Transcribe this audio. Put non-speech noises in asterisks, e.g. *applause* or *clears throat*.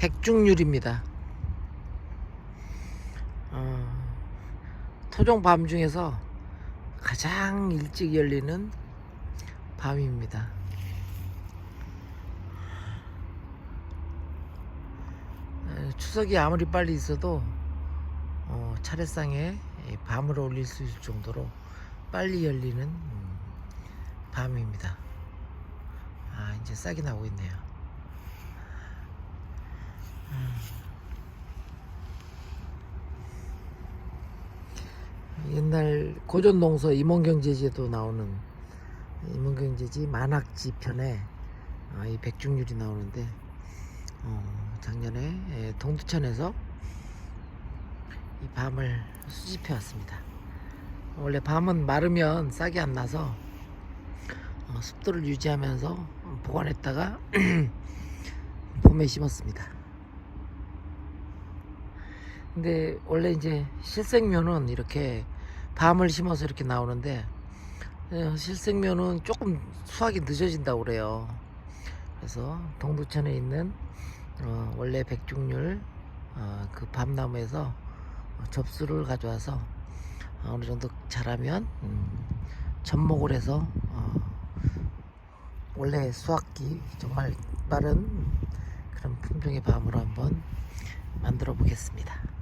백중률입니다. 어, 토종 밤 중에서 가장 일찍 열리는 밤입니다. 에, 추석이 아무리 빨리 있어도 어, 차례상에 이 밤을 올릴 수 있을 정도로 빨리 열리는 음, 밤입니다. 아 이제 싹이 나고 있네요. 옛날 고전 농서 임원경제지에도 나오는 임원경제지 만학지 편에 아, 이 백중률이 나오는데 어, 작년에 예, 동두천에서 이 밤을 수집해 왔습니다. 원래 밤은 마르면 싹이 안 나서 어, 습도를 유지하면서 보관했다가 *clears throat* 봄에 심었습니다. 근데 원래 이제 실생면은 이렇게 밤을 심어서 이렇게 나오는데 어, 실생면은 조금 수확이 늦어진다고 그래요. 그래서 동두천에 있는 어, 원래 백중률 어, 그 밤나무에서 어, 접수를 가져와서 어느 정도 자라면 음, 접목을 해서 어, 원래 수확기 정말 빠른 그런 품종의 밤으로 한번 만들어 보겠습니다.